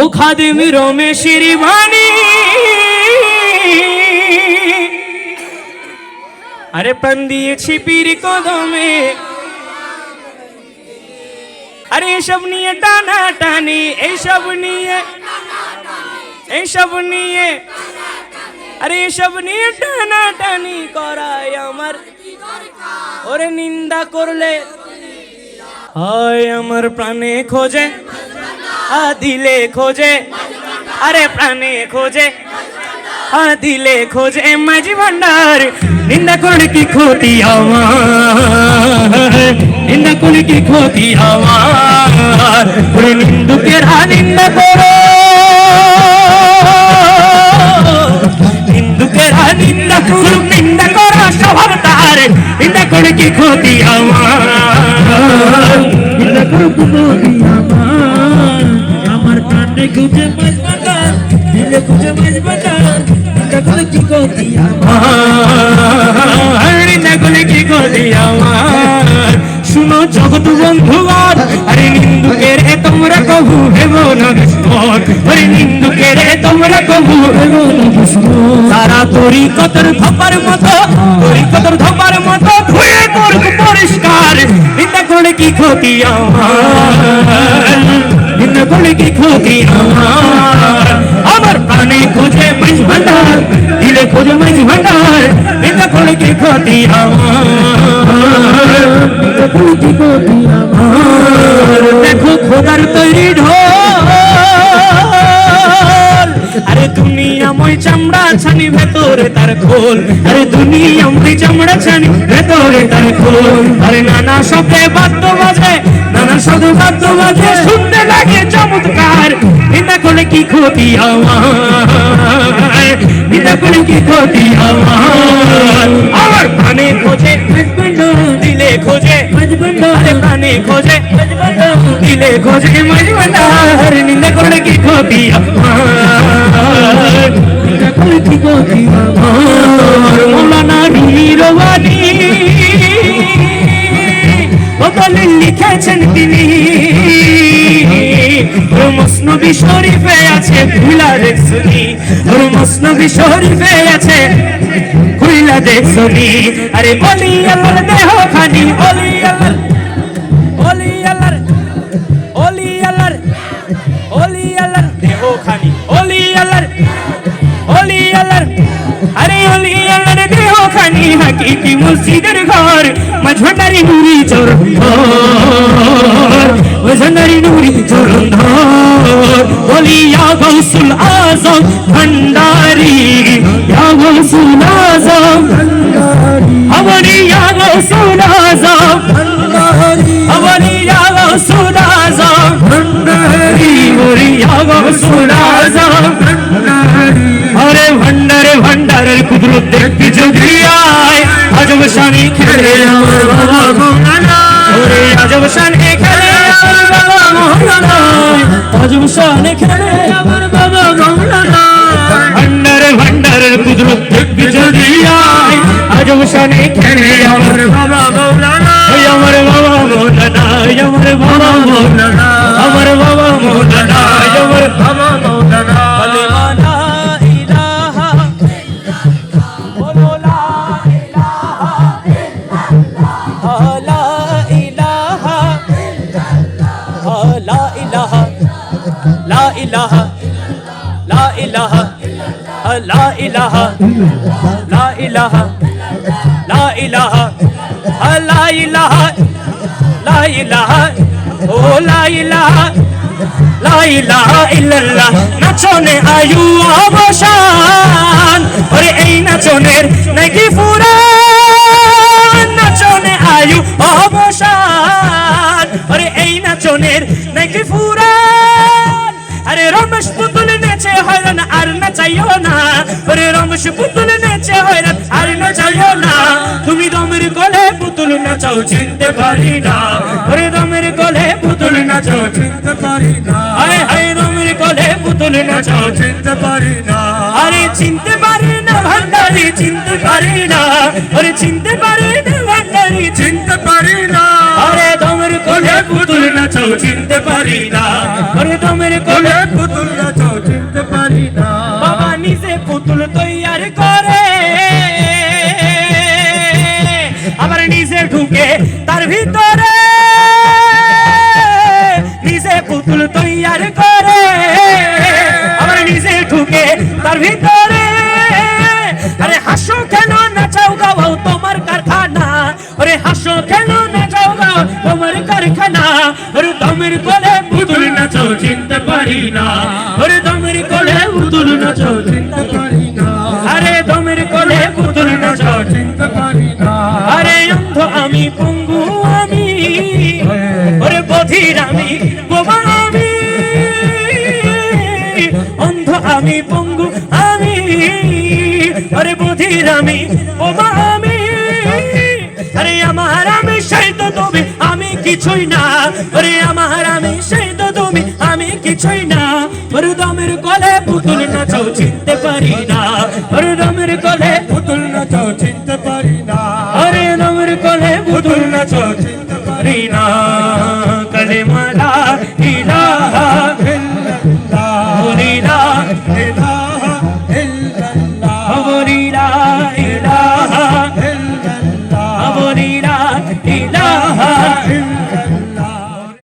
ও খাদিম রমেশের বাণী। আরে প্রাণ দিয়েছি পীর কদমে। আরে এসব নিয়ে টানা টানি এইসব নিয়ে এইসব নিয়ে। আরে এসব নিয়ে টানা টানি করায় আমার। ওরে নিন্দা করলে হয় আমার প্রাণে খোঁজে। দিলে খোঁজে, আরে প্রাণে খোঁজে দিলে খোঁজে মাঝি ভান্ডার। নিন্দা করে কি ক্ষতি আমার? নিন্দা করে কি ক্ষতি আমার? নিন্দুকের হা নিন্দা করো। নিন্দা নিন্দা স্বভাব তার নিন্দা কি ক্ষতি আমার? নিন্দা করো খুঁজে মাছ বাটার দিলে খুঁজে মাছ বাটার করে কি গতি আমার? করে কি ক্ষতি আমার? শুনো জগৎ বন্ধুগণ আরে নিন্দুকের এ তোমরা কবু হেব না দুশ্মন আরে নিন্দুকের তোমরা কবু হেব না দুশ্মন তারা তরি কতর ধপার মতো, তরি কতর ধপার মতো ধুয়ে করব পরিষ্কার। নিন্দা করে কি ক্ষতি আমার? করে কি ক্ষতি আমার। আমার প্রাণে খোঁজে মাঝ ভান্ডার, দিলে খোঁজে মাঝ ভান্ডার করে কি ক্ষতি আমার। করে কি গতি আমার। দেখো খোদার তৈরি ঢোল। আরে দুনিয়াময় চামড়া ছানি ভেতরে তার খোল। আরে দুনিয়াময় চামড়া ছানি ভেতরে তার খোল। আরে নানা শব্দে বাদ্য বাজে বাদ্য বাজে শুনতে লাগে চমৎকার। নিন্দা করলে কি ক্ষতি আমার? নিন্দা করলে কি ক্ষতি আমার? আমার খোঁজে দিলে খোঁজে প্রাণে করে বদলে লিখেছেন তিনি। মসনবি শরীফে আছে খুলা দেখছনি। ওর মসনবি শরীফে আছে খুলা দেখছনি। আরে বলি আল্লাহর দেহ খানি, বলি আল্লাহর বলি আল্লাহর বলি আল্লাহর বলি আল্লাহর দেহ খানি, বলি আল্লাহর অলি আল্লাহর আরে হাকিকি মসজিদের ঘর মাঝনারি নুরি চরন্ধর মাঝনারি নুরি চরন্ধর বলি ইয়া গাউসুল আজম ভান্ডারি ইয়া গাউসুল আজম আমারি ইয়া গাউসুল আজম আমারি ইয়া গাউসুল আজম ভান্ডারি ওরি ইয়া গাউসুল আজম ভান্ডারি আরে ভান্ডারে ভান্ডারের কুদরত দেখতে যদি শানি খেলে আমার বাবা মৌলানা ওরে আজব শানি খেলে আমার বাবা মৌলানা আজব শানি খেলে আমার বাবা মৌলানা ভণ্ডারে ভণ্ডারের কুদরত দেখতে যদি আয়। আজব শানি খেলে আমার বাবা ওই আমার বাবা ওই আমার বাবা মৌলানা আমার বাবা মৌলানা আমার বাবা কালেমা লা ইলাহা বলো। ইলাহা, লা ইলাহা লা ইলাহা লা ইলাহা লা ইলাহা লা ইলাহা লা ইলাহা, ও লা ইলাহা লা ইলাহা ইল্লাল্লাহ। নাচনে আয়ু অবসান, ওরে এই নাচনের নাকি ফুরান? নাচনে আয়ু অবসান, ওরে এই নাচনের নাকি ফুরান? চাইও না। ওরে রমেশ, পুতুল নেচে হয়রান আর না চাইও না। তুমি দমের গলে পুতুল নাচাও, চিনতে পারি না। ওরে দমের গলে পুতুল নাচাও, চিনতে পারি না। হায় হায় দমের গলে পুতুল নাচাও, চিনতে পারি না। আরে, চিনতে পারি না ভান্ডারি, চিনতে পারি না। ওরে, চিনতে পারি না ভান্ডারি, চিনতে পারি না। নাচাও, চিনতে পারি না। আরে দমের পুতুল নাচো চিনতে পারি না। নিজে পুতুল তৈয়ার করে। আবার নিজে ঢুকে তার ভিতরে। নিজে পুতুল তৈয়ার করে। আবার নিজে ঢুকে তার ভিতরে। আরে হাসো কেন নাচাও গাও তোমার কারখানা? আরে হাসো কেন নাচাও গাও তোমার কারখানা? আরে দমের কোলে চিনতে পারি না। আরে দমের কোলে পুতুল নাচাও চিনতে পারি না। আরে দমের কোলে পুতুল নাচাও চিনতে পারি না। আরে অন্ধ আমি, পঙ্গু আমি, ওরে বধির আমি বোবা আমি। অন্ধ আমি, পঙ্গু আমি আরে বধির আমি বোবা আমি। আরে আমার আমি সেই তো তুমি আমি কিছুই না। আরে কিছুই না ওরে দমের কোলে পুতুল নাচাও, চিনতে পারি না। ওরে দমের কোলে পুতুল নাচো চিনতে